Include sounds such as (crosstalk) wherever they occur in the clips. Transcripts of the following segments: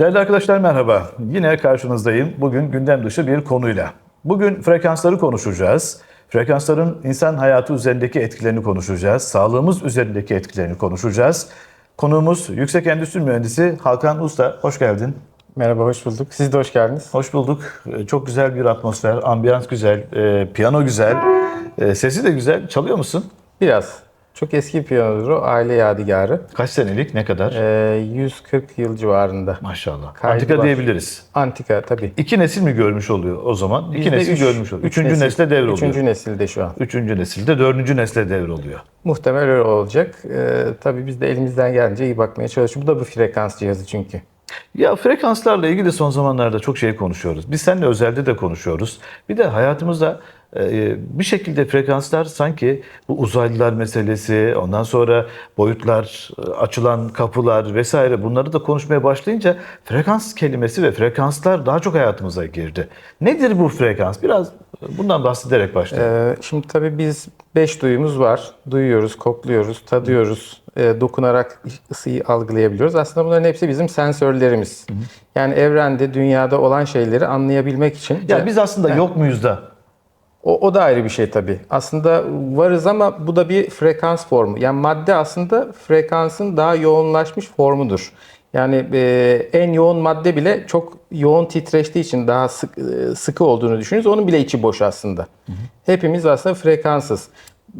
Değerli arkadaşlar merhaba. Yine karşınızdayım. Bugün gündem dışı bir konuyla. Bugün frekansları konuşacağız. Frekansların insan hayatı üzerindeki etkilerini konuşacağız. Sağlığımız üzerindeki etkilerini konuşacağız. Konuğumuz Yüksek Endüstri Mühendisi Hakan Usta. Hoş geldin. Merhaba, hoş bulduk. Siz de hoş geldiniz. Hoş bulduk. Ee, Çok güzel bir atmosfer, ambiyans güzel, e, piyano güzel, e, sesi de güzel. Çalıyor musun? Biraz. Çok eski bir piyanodur o, aile yadigarı. Kaç senelik, ne kadar? Ee, 140 yıl civarında. Maşallah. kaydı Antika var. diyebiliriz. Antika tabii. İki nesil mi görmüş oluyor o zaman? İki Bizde nesil üç- görmüş oluyor. üç Üçüncü nesil. nesle devroluyor. Üçüncü nesilde şu an. Üçüncü nesilde dördüncü nesle devroluyor. Muhtemel öyle olacak. Ee, tabii biz de elimizden geldiğince iyi bakmaya çalışıyoruz. Bu da bir frekans cihazı çünkü. Ya frekanslarla ilgili son zamanlarda çok şey konuşuyoruz. Biz seninle özelde de konuşuyoruz. Bir de hayatımızda bir şekilde frekanslar sanki bu uzaylılar meselesi, ondan sonra boyutlar, açılan kapılar vesaire bunları da konuşmaya başlayınca frekans kelimesi ve frekanslar daha çok hayatımıza girdi. Nedir bu frekans? Biraz bundan bahsederek başlayalım. Ee, şimdi tabii biz beş duyumuz var. Duyuyoruz, kokluyoruz, tadıyoruz, e, dokunarak ısıyı algılayabiliyoruz. Aslında bunların hepsi bizim sensörlerimiz. Yani evrende, dünyada olan şeyleri anlayabilmek için. ya biz aslında yok muyuz da? O, o da ayrı bir şey tabii. Aslında varız ama bu da bir frekans formu. Yani madde aslında frekansın daha yoğunlaşmış formudur. Yani e, en yoğun madde bile çok yoğun titreştiği için daha sık, e, sıkı olduğunu düşünürüz. Onun bile içi boş aslında. Hepimiz aslında frekansız.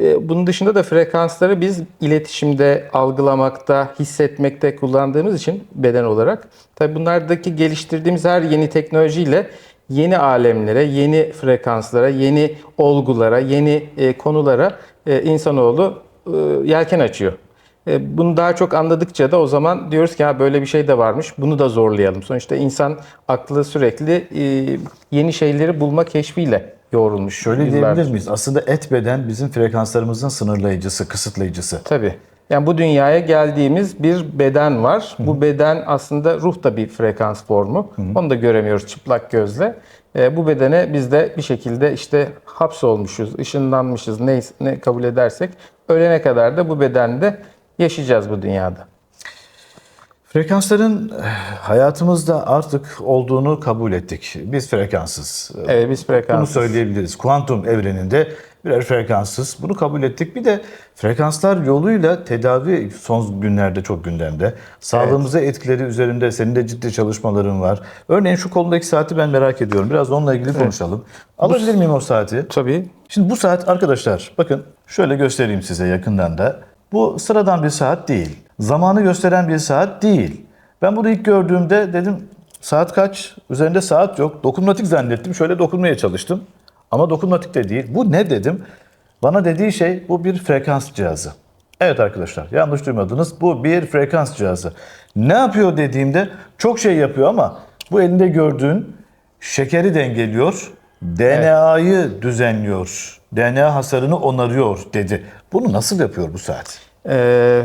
E, bunun dışında da frekansları biz iletişimde, algılamakta, hissetmekte kullandığımız için beden olarak. Tabii bunlardaki geliştirdiğimiz her yeni teknolojiyle yeni alemlere, yeni frekanslara, yeni olgulara, yeni e, konulara e, insanoğlu e, yelken açıyor. E, bunu daha çok anladıkça da o zaman diyoruz ki ha böyle bir şey de varmış. Bunu da zorlayalım. Sonuçta insan aklı sürekli yeni şeyleri bulma keşfiyle yoğrulmuş. Şöyle yıllardır. diyebilir miyiz? Aslında et beden bizim frekanslarımızın sınırlayıcısı, kısıtlayıcısı. Tabii. Yani bu dünyaya geldiğimiz bir beden var. Bu beden aslında ruh da bir frekans formu. Onu da göremiyoruz çıplak gözle. E, bu bedene biz de bir şekilde işte hapsolmuşuz, ışınlanmışız ne, ne kabul edersek ölene kadar da bu bedende yaşayacağız bu dünyada. Frekansların eh, hayatımızda artık olduğunu kabul ettik. Biz frekanssız. Evet biz Bunu frekans. söyleyebiliriz. Kuantum evreninde birer frekanssız. Bunu kabul ettik. Bir de frekanslar yoluyla tedavi son günlerde çok gündemde. Sağlığımıza etkileri üzerinde senin de ciddi çalışmaların var. Örneğin şu kolundaki saati ben merak ediyorum. Biraz onunla ilgili konuşalım. Alabilir miyim o saati? Tabii. Şimdi bu saat arkadaşlar bakın şöyle göstereyim size yakından da. Bu sıradan bir saat değil. Zamanı gösteren bir saat değil. Ben bunu ilk gördüğümde dedim saat kaç? Üzerinde saat yok. Dokunmatik zannettim. Şöyle dokunmaya çalıştım. Ama dokunmatik de değil. Bu ne dedim? Bana dediği şey bu bir frekans cihazı. Evet arkadaşlar yanlış duymadınız. Bu bir frekans cihazı. Ne yapıyor dediğimde çok şey yapıyor ama bu elinde gördüğün şekeri dengeliyor, DNA'yı düzenliyor, DNA hasarını onarıyor dedi. Bunu nasıl yapıyor bu saat? Ee,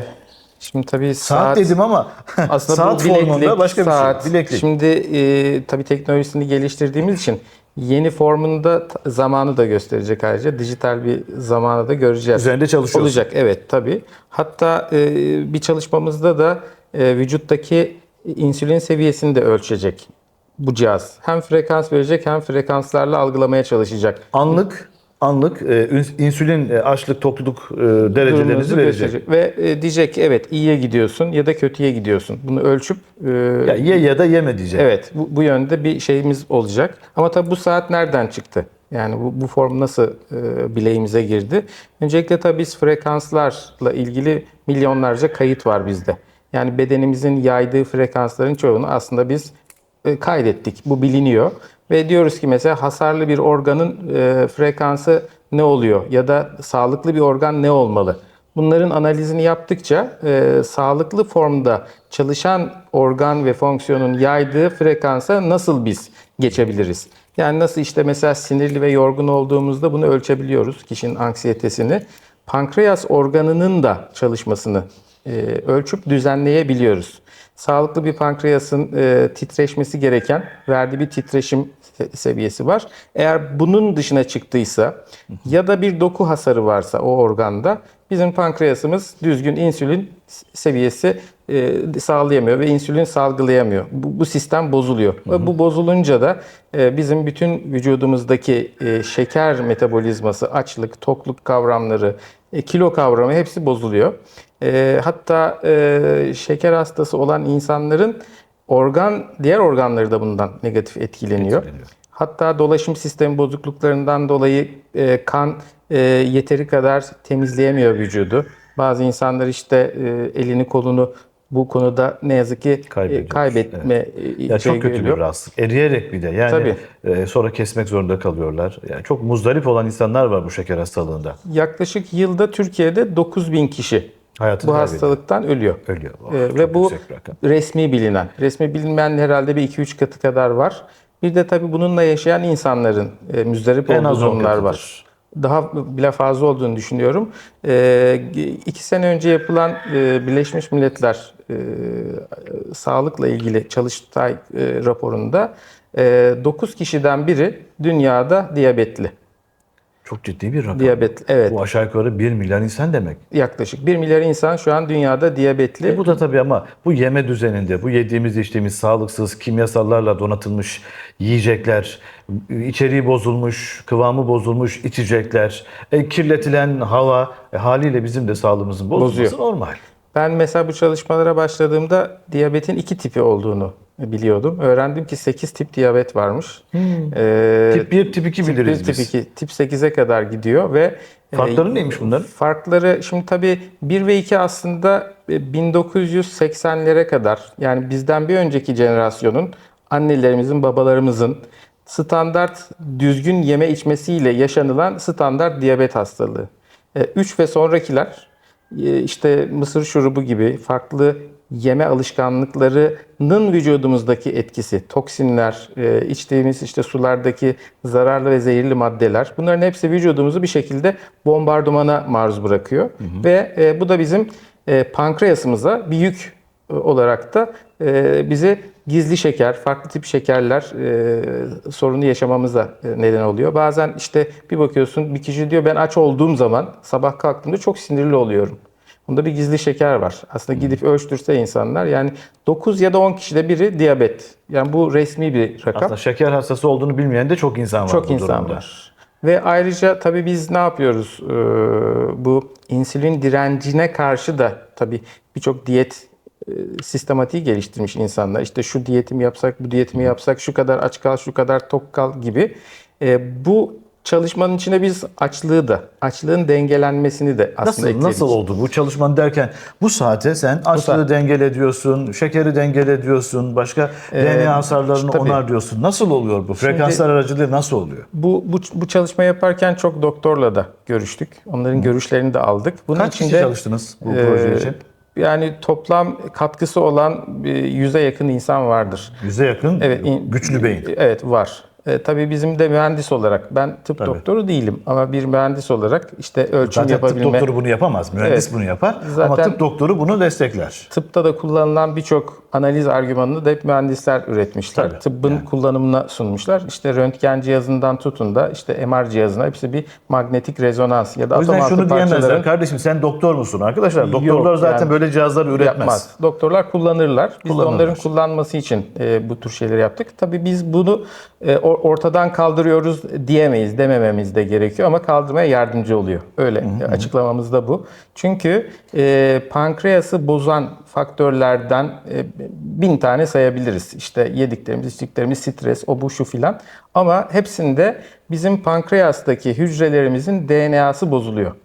şimdi tabii Saat, saat, dedim ama (laughs) Aslında saat bu bileklik, formunda başka saat. bir şey. Bileklik. Şimdi e, tabii teknolojisini geliştirdiğimiz için yeni formunda zamanı da gösterecek ayrıca. Dijital bir zamanı da göreceğiz. Üzerinde çalışıyorsun. Olacak evet tabii. Hatta e, bir çalışmamızda da e, vücuttaki insülin seviyesini de ölçecek bu cihaz. Hem frekans verecek hem frekanslarla algılamaya çalışacak. Anlık anlık e, insülin e, açlık tokluluk e, derecelerinizi verecek. gösterecek. Ve e, diyecek ki evet iyiye gidiyorsun ya da kötüye gidiyorsun. Bunu ölçüp e, Ya ye ya da yeme diyecek. Evet, bu, bu yönde bir şeyimiz olacak. Ama tabii bu saat nereden çıktı? Yani bu, bu form nasıl e, bileğimize girdi? Öncelikle tabii biz frekanslarla ilgili milyonlarca kayıt var bizde. Yani bedenimizin yaydığı frekansların çoğunu aslında biz kaydettik. Bu biliniyor. Ve diyoruz ki mesela hasarlı bir organın e, frekansı ne oluyor? Ya da sağlıklı bir organ ne olmalı? Bunların analizini yaptıkça e, sağlıklı formda çalışan organ ve fonksiyonun yaydığı frekansa nasıl biz geçebiliriz? Yani nasıl işte mesela sinirli ve yorgun olduğumuzda bunu ölçebiliyoruz kişinin anksiyetesini. Pankreas organının da çalışmasını e, ölçüp düzenleyebiliyoruz. Sağlıklı bir pankreasın e, titreşmesi gereken verdiği bir titreşim se- seviyesi var. Eğer bunun dışına çıktıysa ya da bir doku hasarı varsa o organda bizim pankreasımız düzgün insülin seviyesi e, sağlayamıyor ve insülin salgılayamıyor. Bu, bu sistem bozuluyor. Ve bu bozulunca da e, bizim bütün vücudumuzdaki e, şeker metabolizması, açlık, tokluk kavramları, e, kilo kavramı hepsi bozuluyor. E, hatta e, şeker hastası olan insanların organ diğer organları da bundan negatif etkileniyor. Etkileniyor. Hatta dolaşım sistemi bozukluklarından dolayı e, kan e, yeteri kadar temizleyemiyor vücudu. Bazı insanlar işte e, elini kolunu bu konuda ne yazık ki e, Kaybediyor. kaybetme e, Ya şey çok kötü geliyor. bir rahatsızlık. Eriyerek bir de. Yani Tabii. e, sonra kesmek zorunda kalıyorlar. Yani çok muzdarip olan insanlar var bu şeker hastalığında. Yaklaşık yılda Türkiye'de 9000 kişi Hayatını bu hastalıktan ölüyor. Ölüyor. Oh, Ee, ve bu resmi bilinen. Resmi bilinmeyen herhalde bir 2-3 katı kadar var. Bir de tabii bununla yaşayan insanların e, müzdarip En olduğu durumlar var. Daha bile fazla olduğunu düşünüyorum. E, iki sene önce yapılan e, Birleşmiş Milletler e, sağlıkla ilgili çalıştay e, raporunda e, 9 kişiden biri dünyada diyabetli. Çok ciddi bir rakam. Diyabet, evet. Bu aşağı yukarı 1 milyar insan demek. Yaklaşık 1 milyar insan şu an dünyada diyabetli. E bu da tabii ama bu yeme düzeninde, bu yediğimiz içtiğimiz sağlıksız kimyasallarla donatılmış yiyecekler, içeriği bozulmuş, kıvamı bozulmuş içecekler, e, kirletilen hava e, haliyle bizim de sağlığımızın bozulması Bozuyor. normal. Ben mesela bu çalışmalara başladığımda diyabetin iki tipi olduğunu biliyordum. Öğrendim ki 8 tip diyabet varmış. Ee, Tip 1, tip 2 tip biliriz 1, biz. tip 2, tip 8'e kadar gidiyor ve Farkları e, neymiş bunların? Farkları şimdi tabii 1 ve 2 aslında e, 1980'lere kadar yani bizden bir önceki jenerasyonun annelerimizin, babalarımızın standart düzgün yeme içmesiyle yaşanılan standart diyabet hastalığı. 3 ve sonrakiler e, işte mısır şurubu gibi farklı yeme alışkanlıklarının vücudumuzdaki etkisi, toksinler, e, içtiğimiz işte sulardaki zararlı ve zehirli maddeler bunların hepsi vücudumuzu bir şekilde bombardımana maruz bırakıyor. Ve e, bu da bizim e, pankreasımıza bir yük olarak da bize gizli şeker, farklı tip şekerler e, sorunu yaşamamıza e, neden oluyor. Bazen işte bir bakıyorsun bir kişi diyor ben aç olduğum zaman sabah kalktığımda çok sinirli oluyorum. Bunda bir gizli şeker var. Aslında gidip ölçtürse insanlar yani 9 ya da 10 kişide biri diyabet. Yani bu resmi bir rakam. Aslında şeker hastası olduğunu bilmeyen de çok insan var Çok bu insan durumda. var. Ve ayrıca tabii biz ne yapıyoruz? Ee, bu insülin direncine karşı da tabii birçok diyet sistematiği geliştirmiş insanlar. İşte şu diyetimi yapsak, bu diyetimi yapsak, şu kadar aç kal, şu kadar tok kal gibi. Ee, bu çalışmanın içine biz açlığı da, açlığın dengelenmesini de aslında Nasıl ekledik. nasıl oldu bu çalışman derken bu saate sen açlığı saat- dengele diyorsun, şekeri dengele diyorsun, başka DNA hasarlarını tabii. onar diyorsun. Nasıl oluyor bu? Frekanslar aracılığı nasıl oluyor? Bu, bu, bu çalışma yaparken çok doktorla da görüştük. Onların görüşlerini de aldık. Bunun Kaç kişi içinde, çalıştınız bu e, proje için? Yani toplam katkısı olan yüze yakın insan vardır. Yüze yakın Evet, güçlü beyin. Evet var. E, tabii bizim de mühendis olarak ben tıp doktoru değilim ama bir mühendis olarak işte ölçüm Zaten tıp yapabilme. doktoru bunu yapamaz. Mühendis Evet. bunu yapar ama Zaten- tıp doktoru bunu destekler. Tıpta da kullanılan birçok analiz argümanını da hep mühendisler üretmişler. Tabii, Tıbbın kullanımına sunmuşlar. İşte röntgen cihazından tutun da işte MR cihazına hepsi bir manyetik rezonans ya da O yüzden atom altı şunu diyemezler. Kardeşim sen doktor musun? Arkadaşlar Yok, doktorlar zaten yani böyle cihazları üretmez. yapmaz. Doktorlar kullanırlar. Biz Kullanırlar. onların kullanması için e, bu tür şeyleri yaptık. Tabii biz bunu e, or- ortadan kaldırıyoruz diyemeyiz, demememiz de gerekiyor ama kaldırmaya yardımcı oluyor. Öyle e, açıklamamız da bu. Çünkü e, pankreası bozan faktörlerden e, bin tane sayabiliriz. İşte yediklerimiz, içtiklerimiz, stres, o bu şu filan. Ama hepsinde bizim pankreastaki hücrelerimizin DNA'sı bozuluyor.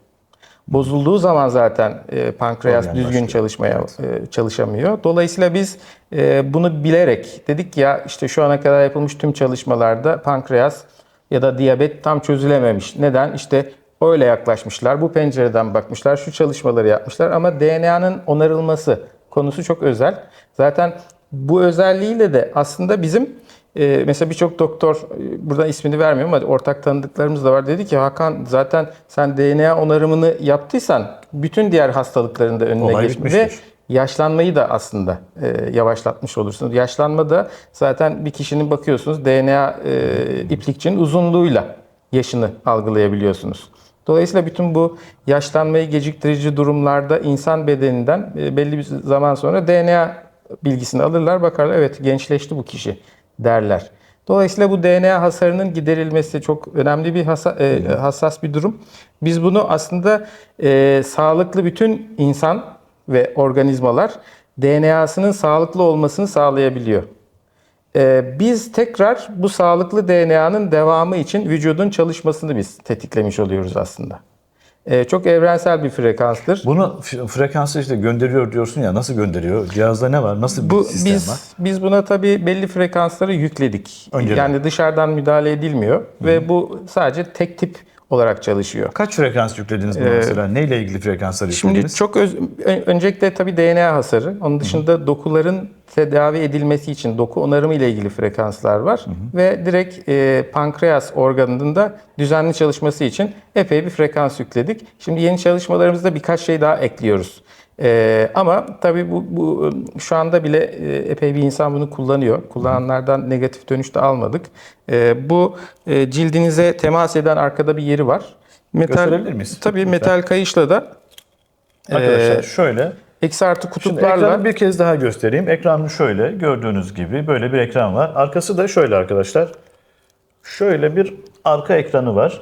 Bozulduğu zaman zaten e, pankreas Problem düzgün başlıyor. çalışmaya e, çalışamıyor. Dolayısıyla biz e, bunu bilerek dedik ya işte şu ana kadar yapılmış tüm çalışmalarda pankreas ya da diyabet tam çözülememiş. Neden? İşte öyle yaklaşmışlar. Bu pencereden bakmışlar. Şu çalışmaları yapmışlar ama DNA'nın onarılması konusu çok özel. Zaten bu özelliğiyle de aslında bizim e, mesela birçok doktor, e, buradan ismini vermiyorum ama ortak tanıdıklarımız da var. Dedi ki Hakan zaten sen DNA onarımını yaptıysan bütün diğer hastalıkların da önüne Olay geçmiş ve yaşlanmayı da aslında e, yavaşlatmış olursunuz. Yaşlanma da zaten bir kişinin bakıyorsunuz DNA e, iplikçinin uzunluğuyla yaşını algılayabiliyorsunuz. Dolayısıyla bütün bu yaşlanmayı geciktirici durumlarda insan bedeninden e, belli bir zaman sonra DNA bilgisini alırlar, bakarlar evet gençleşti bu kişi derler. Dolayısıyla bu DNA hasarının giderilmesi çok önemli bir hassa- e, hassas bir durum. Biz bunu aslında e, sağlıklı bütün insan ve organizmalar DNA'sının sağlıklı olmasını sağlayabiliyor. Ee, biz tekrar bu sağlıklı DNA'nın devamı için vücudun çalışmasını biz tetiklemiş oluyoruz aslında. Ee, çok evrensel bir frekanstır. Bunu frekansı işte gönderiyor diyorsun ya nasıl gönderiyor? Cihazda ne var? Nasıl bir Bu sistem biz var? biz buna tabii belli frekansları yükledik. Önceden. Yani dışarıdan müdahale edilmiyor ve bu sadece tek tip olarak çalışıyor. Kaç frekans yüklediniz buna mesela? Neyle ilgili frekanslar Ee, Şimdi yüklediniz? çok öz, ön- öncelikle tabii DNA hasarı. Onun dışında dokuların tedavi edilmesi için doku onarımı ile ilgili frekanslar var ve direkt e, pankreas organının da düzenli çalışması için epey bir frekans yükledik. Şimdi yeni çalışmalarımızda birkaç şey daha ekliyoruz. E, ama tabii bu, bu e, şu anda bile e, epey bir insan bunu kullanıyor. Kullananlardan negatif dönüş de almadık. E, bu e, cildinize temas eden arkada bir yeri var. Metal, Gösterebilir miyiz? Tabii Lütfen. metal kayışla da Arkadaşlar Ee, şöyle. eksi artı Şimdi kutuplarla ekranı bir kez daha göstereyim. Ekranı şöyle gördüğünüz gibi böyle bir ekran var. Arkası da şöyle arkadaşlar. Şöyle bir arka ekranı var.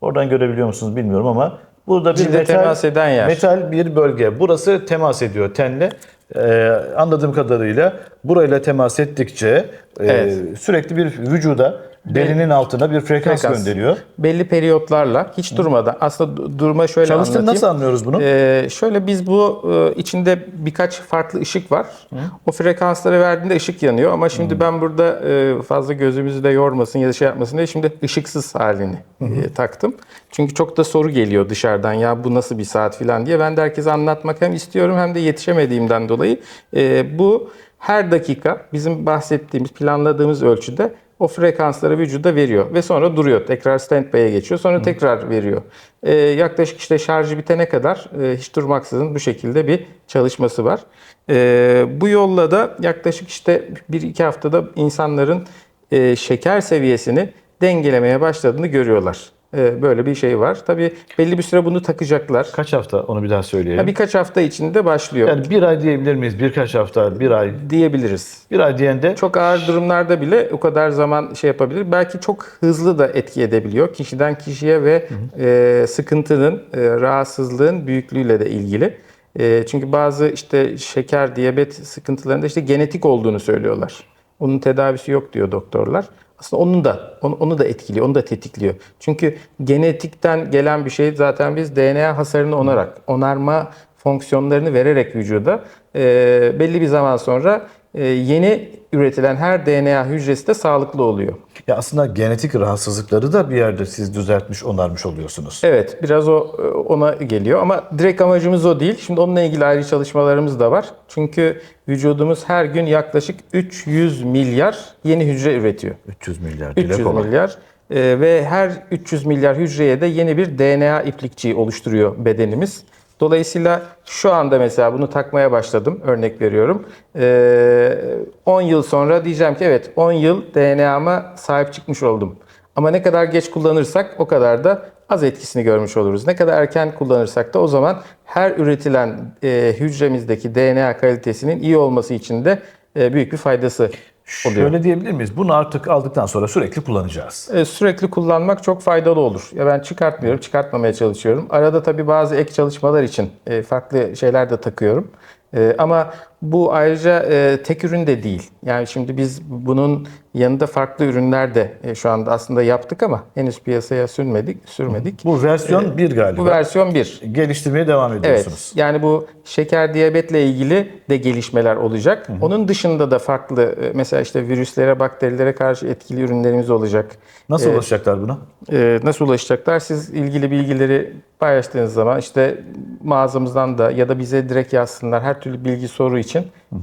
Oradan görebiliyor musunuz bilmiyorum ama burada bir Cilde metal, temas eden yer. metal bir bölge. Burası temas ediyor tenle. Ee, anladığım kadarıyla burayla temas ettikçe e, Evet. sürekli bir vücuda derinin altına bir frekans, Frekans. gönderiyor. belli periyotlarla hiç durmadan aslında du- durma şöyle Çalıştığını anlatayım. nasıl anlıyoruz bunu? Ee, şöyle biz bu e, içinde birkaç farklı ışık var. O frekansları verdiğinde ışık yanıyor ama şimdi ben burada e, fazla gözümüzü de yormasın ya da şey yapmasın diye şimdi ışıksız halini e, taktım. Çünkü çok da soru geliyor dışarıdan ya bu nasıl bir saat falan diye. Ben de herkese anlatmak hem istiyorum hem de yetişemediğimden dolayı e, bu her dakika bizim bahsettiğimiz planladığımız ölçüde o frekansları vücuda veriyor ve sonra duruyor. Tekrar standby'e geçiyor. Sonra tekrar veriyor. Ee, yaklaşık işte şarjı bitene kadar e, hiç durmaksızın bu şekilde bir çalışması var. Ee, bu yolla da yaklaşık işte 1-2 haftada insanların e, şeker seviyesini dengelemeye başladığını görüyorlar. Ee, böyle bir şey var. Tabii belli bir süre bunu takacaklar. Kaç hafta onu bir daha söyleyelim. Ya birkaç hafta içinde başlıyor Yani bir ay diyebilir miyiz? Birkaç hafta, bir ay. diyebiliriz. Bir ay diyen de Çok ağır durumlarda bile o kadar zaman şey yapabilir. Belki çok hızlı da etki edebiliyor. Kişiden kişiye ve e, sıkıntının, e, rahatsızlığın büyüklüğüyle de ilgili. E, çünkü bazı işte şeker, diyabet sıkıntılarında işte genetik olduğunu söylüyorlar. Onun tedavisi yok diyor doktorlar. Aslında onun da onu, onu da etkiliyor, onu da tetikliyor. Çünkü genetikten gelen bir şey zaten biz DNA hasarını onarak, onarma fonksiyonlarını vererek vücuda e, belli bir zaman sonra yeni üretilen her DNA hücresi de sağlıklı oluyor. Ya aslında genetik rahatsızlıkları da bir yerde siz düzeltmiş, onarmış oluyorsunuz. Evet, biraz o e, ona geliyor ama direkt amacımız o değil. Şimdi onunla ilgili ayrı çalışmalarımız da var. Çünkü vücudumuz her gün yaklaşık 300 milyar yeni hücre üretiyor. 300 milyar dile 300 kolay. milyar E, ve her 300 milyar hücreye de yeni bir DNA iplikçiği oluşturuyor bedenimiz. Dolayısıyla şu anda mesela bunu takmaya başladım. Örnek veriyorum. E, 10 yıl sonra diyeceğim ki evet 10 yıl DNA'ma sahip çıkmış oldum. Ama ne kadar geç kullanırsak o kadar da az etkisini görmüş oluruz. Ne kadar erken kullanırsak da o zaman her üretilen e, hücremizdeki DNA kalitesinin iyi olması için de e, büyük bir faydası oluyor. Şöyle diyebilir miyiz? Bunu artık aldıktan sonra sürekli kullanacağız. E, sürekli kullanmak çok faydalı olur. Ya ben çıkartmıyorum, çıkartmamaya çalışıyorum. Arada tabii bazı ek çalışmalar için e, farklı şeyler de takıyorum. E, ama bu ayrıca e, tek ürün de değil. Yani şimdi biz bunun yanında farklı ürünler de e, şu anda aslında yaptık ama henüz piyasaya sürmedik, sürmedik. Bu versiyon 1 galiba. Bu versiyon 1. Geliştirmeye devam ediyorsunuz. Evet. Yani bu şeker diyabetle ilgili de gelişmeler olacak. Onun dışında da farklı e, mesela işte virüslere, bakterilere karşı etkili ürünlerimiz olacak. Nasıl ulaşacaklar buna? Ee, nasıl ulaşacaklar? Siz ilgili bilgileri paylaştığınız zaman işte mağazamızdan da ya da bize direkt yazsınlar. Her türlü bilgi soru için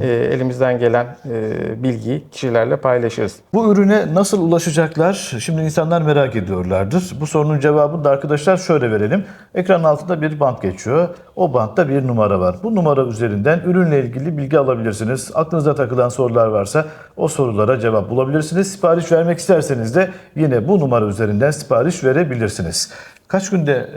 e, elimizden gelen e, bilgiyi kişilerle paylaşırız. Bu ürüne nasıl ulaşacaklar? Şimdi insanlar merak ediyorlardır. Bu sorunun cevabını da arkadaşlar şöyle verelim. Ekranın altında bir bant geçiyor. O bantta bir numara var. Bu numara üzerinden ürünle ilgili bilgi alabilirsiniz. Aklınıza takılan sorular varsa o sorulara cevap bulabilirsiniz. Sipariş vermek isterseniz de yine bu numara üzerinden sipariş verebilirsiniz. Kaç günde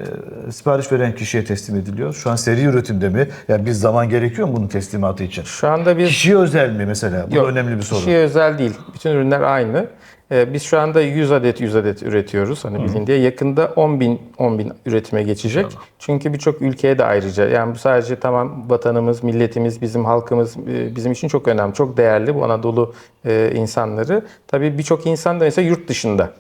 e, sipariş veren kişiye teslim ediliyor? Şu an seri üretimde mi? Yani bir zaman gerekiyor mu bunun teslimatı için? Şu anda biz Kişiye özel mi mesela? Bu Yok, önemli bir soru. Kişiye özel değil. Bütün ürünler aynı. Ee, biz şu anda 100 adet 100 adet üretiyoruz hani bilin diye. Yakında 10 bin 10 bin üretime geçecek. Çünkü birçok ülkeye de ayrıca. Yani bu sadece tamam vatanımız, milletimiz, bizim halkımız e, bizim için çok önemli. Çok değerli bu Anadolu e, insanları. Tabii birçok insan da mesela yurt dışında.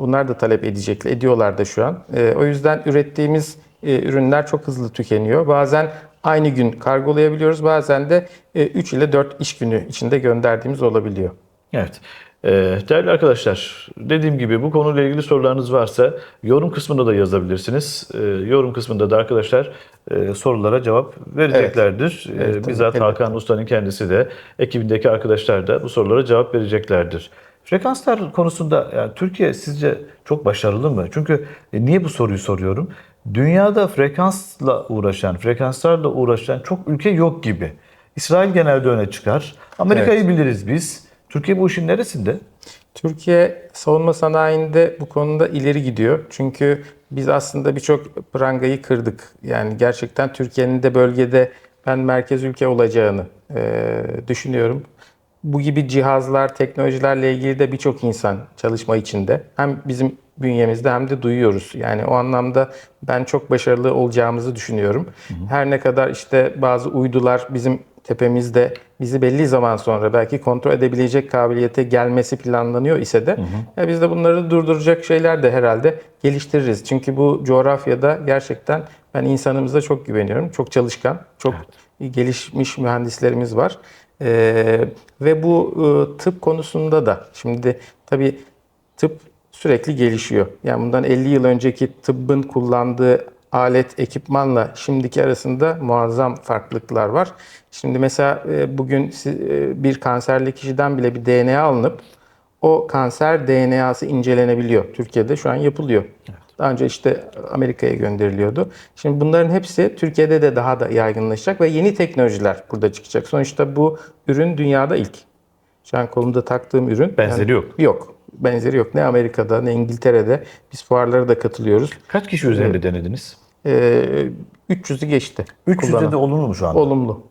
Bunlar da talep edecekler, ediyorlar da şu an. E, o yüzden ürettiğimiz e, ürünler çok hızlı tükeniyor. Bazen aynı gün kargolayabiliyoruz. Bazen de 3 ile 4 iş günü içinde gönderdiğimiz olabiliyor. Evet. Ee, değerli arkadaşlar, dediğim gibi bu konuyla ilgili sorularınız varsa yorum kısmında da yazabilirsiniz. Ee, yorum kısmında da arkadaşlar e, sorulara cevap vereceklerdir. Evet, tabii, bizzat elbette. Hakan Usta'nın kendisi de, ekibindeki arkadaşlar da bu sorulara cevap vereceklerdir. Frekanslar konusunda yani Türkiye sizce çok başarılı mı? Çünkü e, niye bu soruyu soruyorum? Dünyada frekansla uğraşan, frekanslarla uğraşan çok ülke yok gibi. İsrail genelde öne çıkar. Amerika'yı biliriz biz. Türkiye bu işin neresinde? Türkiye savunma sanayinde bu konuda ileri gidiyor. Çünkü biz aslında birçok prangayı kırdık. Yani gerçekten Türkiye'nin de bölgede ben merkez ülke olacağını e, düşünüyorum. Bu gibi cihazlar, teknolojilerle ilgili de birçok insan çalışma içinde. Hem bizim bünyemizde hem de duyuyoruz. Yani o anlamda ben çok başarılı olacağımızı düşünüyorum. Her ne kadar işte bazı uydular bizim tepemizde bizi belli zaman sonra belki kontrol edebilecek kabiliyete gelmesi planlanıyor ise de ya biz de bunları durduracak şeyler de herhalde geliştiririz. Çünkü bu coğrafyada gerçekten ben insanımıza çok güveniyorum. Çok çalışkan, çok gelişmiş mühendislerimiz var. Ee, ve bu e, tıp konusunda da şimdi tabii tıp sürekli gelişiyor. Yani bundan 50 yıl önceki tıbbın kullandığı alet, ekipmanla şimdiki arasında muazzam farklılıklar var. Şimdi mesela e, bugün e, bir kanserli kişiden bile bir DNA alınıp o kanser DNA'sı incelenebiliyor. Türkiye'de şu an yapılıyor. Daha önce işte Amerika'ya gönderiliyordu. Şimdi bunların hepsi Türkiye'de de daha da yaygınlaşacak ve yeni teknolojiler burada çıkacak. Sonuçta bu ürün dünyada ilk. Şu an kolumda taktığım ürün. Benzeri yok. Yok. Benzeri yok. Ne Amerika'da ne İngiltere'de. Biz fuarlara da katılıyoruz. Kaç kişi üzerinde denediniz? Ee, 300'ü geçti. 300'de kullanan. de olumlu mu şu anda? Olumlu.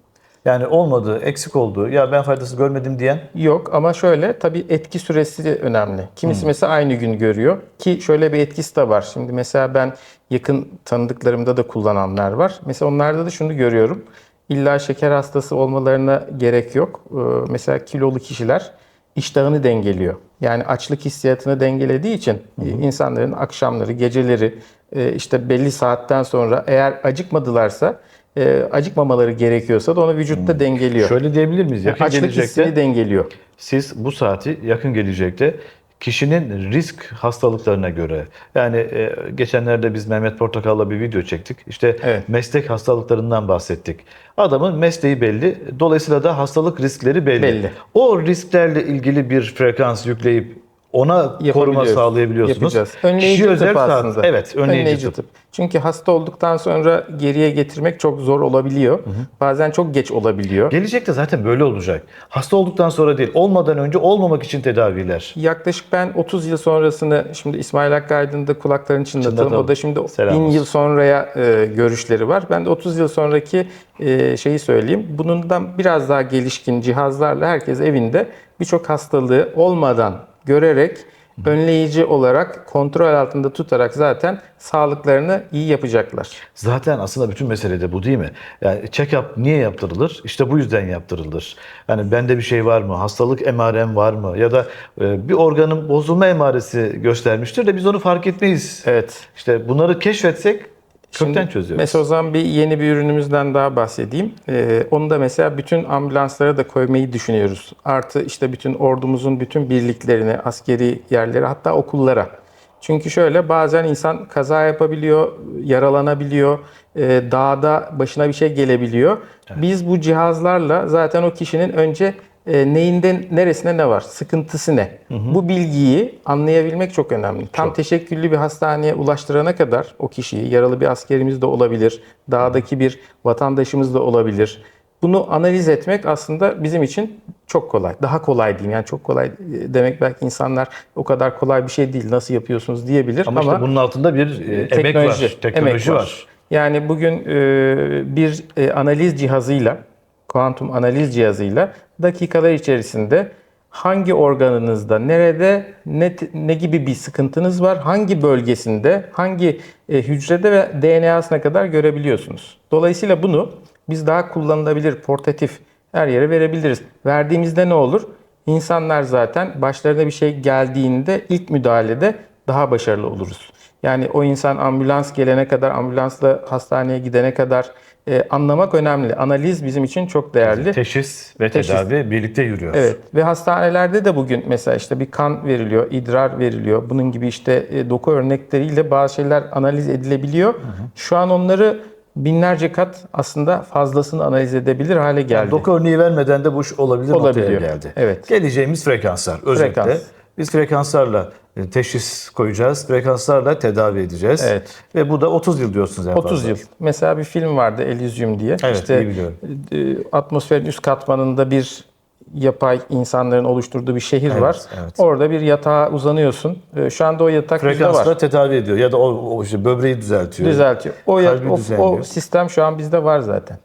Yani olmadı, eksik oldu, ya ben faydası görmedim diyen Yok ama şöyle tabii etki süresi önemli. Kimisi mesela aynı gün görüyor ki şöyle bir etkisi de var. Şimdi mesela ben yakın tanıdıklarımda da kullananlar var. Mesela onlarda da şunu görüyorum. İlla şeker hastası olmalarına gerek yok. Ee, mesela kilolu kişiler iştahını dengeliyor. Yani açlık hissiyatını dengelediği için e, insanların akşamları, geceleri e, işte belli saatten sonra eğer acıkmadılarsa e, acıkmamaları gerekiyorsa da onu vücutta dengeliyor. şöyle diyebilir miyiz? Yakın Açlık gelecekte hissini dengeliyor. siz bu saati yakın gelecekte kişinin risk hastalıklarına göre yani e, geçenlerde biz Mehmet Portakal'la bir video çektik. İşte Evet. meslek hastalıklarından bahsettik. Adamın mesleği belli. Dolayısıyla da hastalık riskleri belli. Belli. O risklerle ilgili bir frekans yükleyip ona koruma sağlayabiliyorsunuz. Yapacağız. Önleyici Kişi özel tıp saat. aslında. Evet, önleyici, tıp. Çünkü hasta olduktan sonra geriye getirmek çok zor olabiliyor. Bazen çok geç olabiliyor. Gelecekte zaten böyle olacak. Hasta olduktan sonra değil, olmadan önce olmamak için tedaviler. Yaklaşık ben 30 yıl sonrasını şimdi İsmail Hakkı Aydın'da kulaklarını çınlatalım. Çınlatalım. O da şimdi Selam bin olsun. yıl sonraya e, görüşleri var. Ben de 30 yıl sonraki e, şeyi söyleyeyim. Bundan biraz daha gelişkin cihazlarla herkes evinde birçok hastalığı olmadan görerek önleyici olarak kontrol altında tutarak zaten sağlıklarını iyi yapacaklar. Zaten aslında bütün mesele de bu değil mi? Yani check-up niye yaptırılır? İşte bu yüzden yaptırılır. Yani bende bir şey var mı? Hastalık emarem var mı? Ya da e, bir organın bozulma emaresi göstermiştir de biz onu fark etmeyiz. Evet. İşte bunları keşfetsek kökten çözüyoruz. Mesela o zaman bir yeni bir ürünümüzden daha bahsedeyim. Ee, onu da mesela bütün ambulanslara da koymayı düşünüyoruz. Artı işte bütün ordumuzun bütün birliklerine, askeri yerlere hatta okullara. Çünkü şöyle bazen insan kaza yapabiliyor, yaralanabiliyor, e, dağda başına bir şey gelebiliyor. Biz bu cihazlarla zaten o kişinin önce e, neyinden neresine ne var, sıkıntısı ne? Bu bilgiyi anlayabilmek çok önemli. Tam teşekküllü bir hastaneye ulaştırana kadar o kişiyi, yaralı bir askerimiz de olabilir, dağdaki bir vatandaşımız da olabilir. Bunu analiz etmek aslında bizim için Çok kolay. Daha kolay diyeyim. Yani çok kolay demek belki insanlar o kadar kolay bir şey değil. Nasıl yapıyorsunuz diyebilir Ama, ama, işte bunun altında bir e, emek var, teknoloji emek var. Yani bugün e, bir e, analiz cihazıyla, kuantum analiz cihazıyla dakikalar içerisinde hangi organınızda, nerede, ne, ne gibi bir sıkıntınız var, hangi bölgesinde, hangi e, hücrede ve DNA'sına kadar görebiliyorsunuz. Dolayısıyla bunu biz daha kullanılabilir, portatif her yere verebiliriz. Verdiğimizde ne olur? İnsanlar zaten başlarına bir şey geldiğinde ilk müdahalede daha başarılı oluruz. Yani o insan ambulans gelene kadar, ambulansla hastaneye gidene kadar e, anlamak önemli. Analiz bizim için çok değerli. Teşhis ve Teşhis. tedavi birlikte yürüyor. Evet ve hastanelerde de bugün mesela işte bir kan veriliyor, idrar veriliyor. Bunun gibi işte e, doku örnekleriyle bazı şeyler analiz edilebiliyor. Şu an onları binlerce kat aslında fazlasını analiz edebilir hale geldi. Doku örneği vermeden de bu iş olabilir Olabiliyor. noktaya geldi. Evet. Geleceğimiz frekanslar özellikle. Frekans. Biz frekanslarla teşhis koyacağız, frekanslarla tedavi edeceğiz. Evet. Ve bu da 30 yıl diyorsunuz en 30 fazla. yıl. Mesela bir film vardı Elysium diye. Evet, işte iyi biliyorum. e, atmosferin üst katmanında bir yapay insanların oluşturduğu bir şehir Evet, var. evet. Orada bir yatağa uzanıyorsun. E, Şu anda o yatak bizde Frekansla var. tedavi ediyor ya da o, o işte böbreği düzeltiyor. Düzeltiyor. O, ya- o, düzenliyor. o sistem şu an bizde var zaten.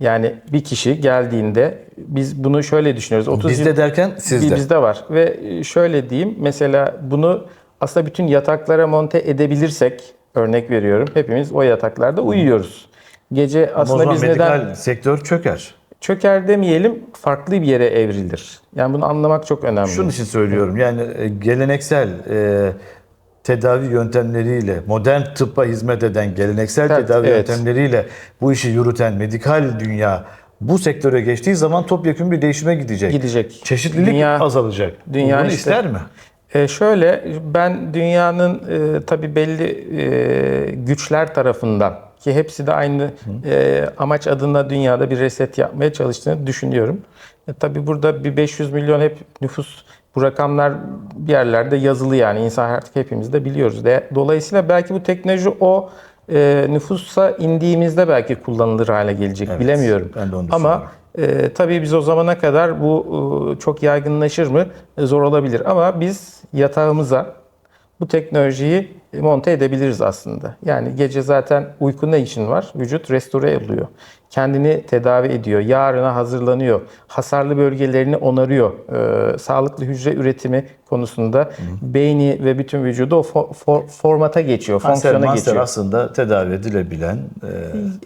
Yani bir kişi geldiğinde biz bunu şöyle düşünüyoruz. 30 Bizde yıl derken sizde. bizde var. Ve şöyle diyeyim mesela bunu aslında bütün yataklara monte edebilirsek örnek veriyorum. Hepimiz o yataklarda uyuyoruz. Gece Ama aslında biz neden sektör çöker. çöker demeyelim farklı bir yere evrilir. Yani bunu anlamak çok önemli. Şunun için söylüyorum yani e, geleneksel e, tedavi yöntemleriyle, modern tıbba hizmet eden geleneksel Evet, tedavi evet. yöntemleriyle bu işi yürüten medikal dünya bu sektöre geçtiği zaman topyekun bir değişime gidecek. Gidecek. Çeşitlilik Dünya- azalacak. dünya Bunu işte- ister mi? E şöyle ben dünyanın e, tabii belli e, güçler tarafından ki hepsi de aynı e, amaç adına dünyada bir reset yapmaya çalıştığını düşünüyorum. E, tabii burada bir 500 milyon hep nüfus bu rakamlar bir yerlerde yazılı yani insan artık hepimiz de biliyoruz. De, dolayısıyla belki bu teknoloji o e, nüfusa indiğimizde belki kullanılır hale gelecek Evet, bilemiyorum. ben de onu Ama e, tabii biz o zamana kadar bu e, çok yaygınlaşır mı E, zor olabilir. Ama biz yatağımıza bu teknolojiyi monte edebiliriz aslında. Yani gece zaten uyku ne için var? Vücut restore oluyor. Kendini tedavi ediyor. Yarına hazırlanıyor. Hasarlı bölgelerini onarıyor. Ee, sağlıklı hücre üretimi konusunda beyni ve bütün vücudu o fo- for- formata geçiyor, Kanser, fonksiyona manser geçiyor. aslında tedavi edilebilen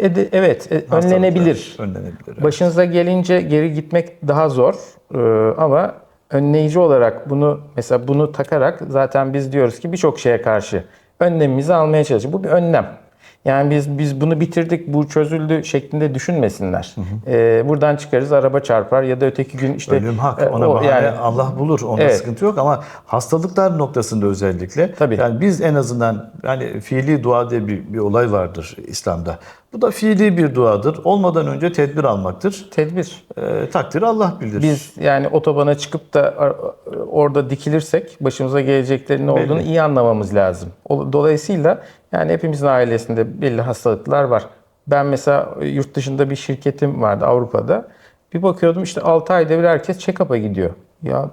e, Ede- evet, e, önlenebilir. Önlenebilir. evet. Başınıza gelince geri gitmek daha zor Ee, ama önleyici olarak bunu mesela bunu takarak zaten biz diyoruz ki birçok şeye karşı önlemimizi almaya çalışıyoruz. Bu bir önlem. Yani biz biz bunu bitirdik, bu çözüldü şeklinde düşünmesinler. Ee, buradan çıkarız, araba çarpar ya da öteki gün işte Ölüm hak. e, Ona o bahane yani Allah bulur. Onda Evet. sıkıntı yok ama hastalıklar noktasında özellikle Tabii. yani biz en azından yani fiili dua diye bir, bir olay vardır İslam'da. Bu da fiili bir duadır. Olmadan önce tedbir almaktır. tedbir. E, takdiri Allah bilir. Biz yani otobana çıkıp da ar- orada dikilirsek başımıza geleceklerin ne olduğunu iyi anlamamız lazım. Dolayısıyla yani hepimizin ailesinde belli hastalıklar var. Ben mesela yurt dışında bir şirketim vardı Avrupa'da. Bir bakıyordum işte 6 ayda bir herkes check-up'a gidiyor. Ya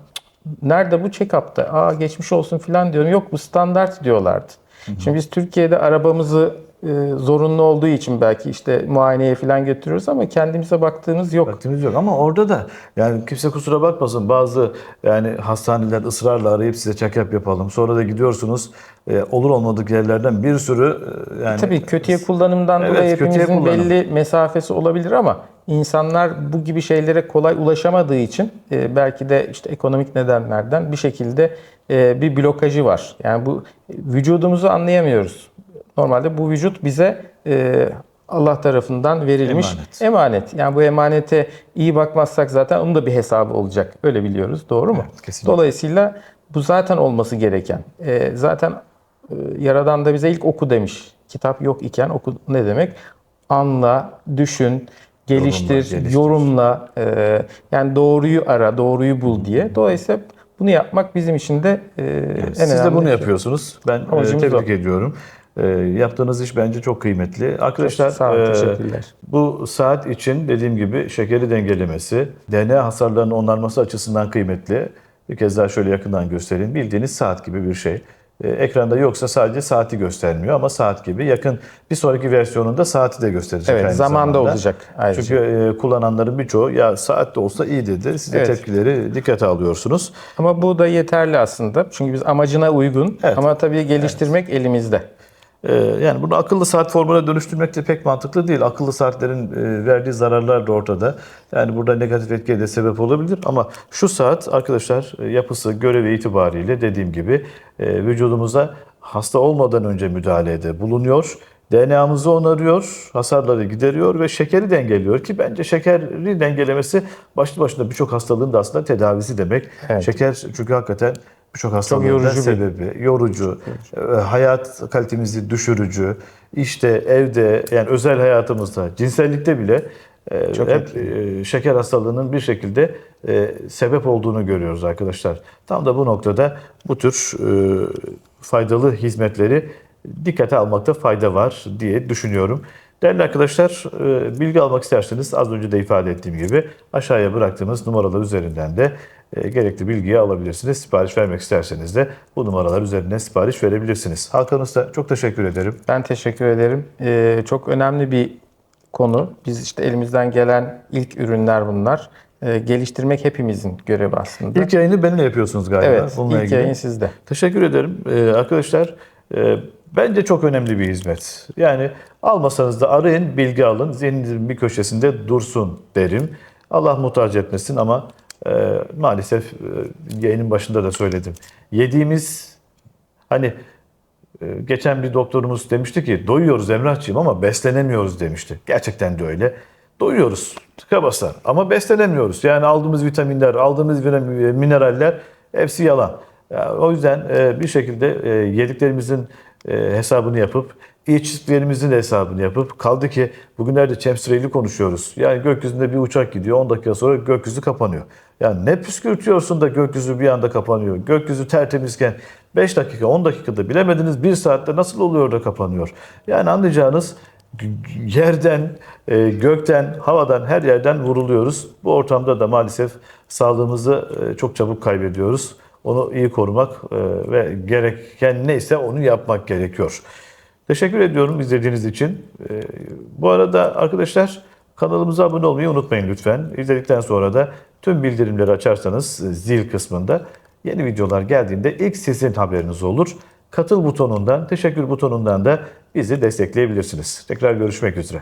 nerede bu check-up'ta? Aa geçmiş olsun falan diyorum. Yok bu standart diyorlardı. Şimdi biz Türkiye'de arabamızı e, zorunlu olduğu için belki işte muayeneye falan götürüyoruz ama kendimize baktığımız yok. Vaktimiz yok ama orada da yani kimse kusura bakmasın bazı yani hastaneler ısrarla arayıp size check-up yapalım. Sonra da gidiyorsunuz e, olur olmadık yerlerden bir sürü e, yani Tabii kötüye kullanımdan Evet, dolayı kötüye hepimizin kullanım. belli mesafesi olabilir ama insanlar bu gibi şeylere kolay ulaşamadığı için e, belki de işte ekonomik nedenlerden bir şekilde e, bir blokajı var. Yani bu vücudumuzu anlayamıyoruz. Normalde bu vücut bize e, Allah tarafından verilmiş Emanet. emanet. Yani bu emanete iyi bakmazsak zaten onun da bir hesabı olacak. Öyle biliyoruz. Doğru mu? Evet, kesinlikle. Dolayısıyla bu zaten olması gereken. E, zaten e, Yaradan da bize ilk oku demiş. Kitap yok iken oku ne demek? Anla, düşün, geliştir, geliştir. yorumla. e, yani doğruyu ara, doğruyu bul diye. Dolayısıyla bunu yapmak bizim için de e, en Siz de önemli bunu şey. yapıyorsunuz. Ben e, tebrik o. ediyorum. E, yaptığınız iş bence çok kıymetli. Arkadaşlar Sağ olun, e, teşekkürler. bu saat için dediğim gibi şekeri dengelemesi, DNA hasarlarının onarması açısından kıymetli. Bir kez daha şöyle yakından göstereyim. Bildiğiniz saat gibi bir şey. Ee, Ekranda yoksa sadece saati göstermiyor ama saat gibi. Yakın bir sonraki versiyonunda saati de gösterecek Evet, aynı zamanda zamanda. olacak ayrıca. Çünkü e, kullananların birçoğu ya saat de olsa iyi dedi. Siz de Evet. tepkileri dikkate alıyorsunuz. Ama bu da yeterli aslında. Çünkü biz amacına uygun Evet. ama tabii geliştirmek elimizde. Ee, Yani bunu akıllı saat formuna dönüştürmek de pek mantıklı değil. Akıllı saatlerin e, verdiği zararlar da ortada. Yani burada negatif etkiye de sebep olabilir. Ama şu saat arkadaşlar e, yapısı, görevi itibariyle dediğim gibi e, vücudumuza hasta olmadan önce müdahalede bulunuyor. DNA'mızı onarıyor, hasarları gideriyor ve şekeri dengeliyor ki bence şekeri dengelemesi başlı başına birçok hastalığın da aslında tedavisi demek. Evet. Şeker çünkü hakikaten birçok hastalığın yorucu bir- sebebi, yorucu, e, hayat kalitemizi düşürücü, işte evde yani özel hayatımızda, cinsellikte bile e, Çok hep e, şeker hastalığının bir şekilde e, sebep olduğunu görüyoruz arkadaşlar. Tam da bu noktada bu tür faydalı hizmetleri dikkate almakta fayda var diye düşünüyorum. Değerli arkadaşlar, e, bilgi almak isterseniz az önce de ifade ettiğim gibi aşağıya bıraktığımız numaralar üzerinden de e, gerekli bilgiyi alabilirsiniz. Sipariş vermek isterseniz de bu numaralar üzerinden sipariş verebilirsiniz. Hakan Usta çok teşekkür ederim. Ben teşekkür ederim. Ee, çok önemli bir konu. Biz işte elimizden gelen ilk ürünler bunlar. Ee, geliştirmek hepimizin görevi aslında. İlk yayını benimle yapıyorsunuz galiba. evet, bununla ilk ilgili. yayın sizde. Teşekkür ederim. Ee, arkadaşlar e, bence çok önemli bir hizmet. Yani almasanız da arayın, bilgi alın. Zihninizin bir köşesinde dursun derim. Allah muhtaç etmesin ama e, maalesef e, yayının başında da söyledim. Yediğimiz hani e, geçen bir doktorumuz demişti ki doyuyoruz Emrahçığım ama beslenemiyoruz demişti. Gerçekten de öyle. Doyuyoruz tıka ama beslenemiyoruz. Yani aldığımız vitaminler, aldığımız vitamin- mineraller hepsi yalan. Yani o yüzden e, bir şekilde e, yediklerimizin e, hesabını yapıp içtiklerimizin de hesabını yapıp kaldı ki bugünlerde chemtrail'i konuşuyoruz. Yani gökyüzünde bir uçak gidiyor 10 dakika sonra gökyüzü kapanıyor. Yani ne püskürtüyorsun da gökyüzü bir anda kapanıyor. Gökyüzü tertemizken 5 dakika 10 dakikada bilemediniz 1 saatte nasıl oluyor da kapanıyor. Yani anlayacağınız yerden, e, gökten, havadan her yerden vuruluyoruz. Bu ortamda da maalesef sağlığımızı e, çok çabuk kaybediyoruz. Onu iyi korumak e, ve gereken neyse onu yapmak gerekiyor. Teşekkür ediyorum izlediğiniz için. E, Bu arada arkadaşlar kanalımıza abone olmayı unutmayın lütfen. İzledikten sonra da tüm bildirimleri açarsanız e, zil kısmında yeni videolar geldiğinde ilk sizin haberiniz olur. Katıl butonundan, teşekkür butonundan da bizi destekleyebilirsiniz. Tekrar görüşmek üzere.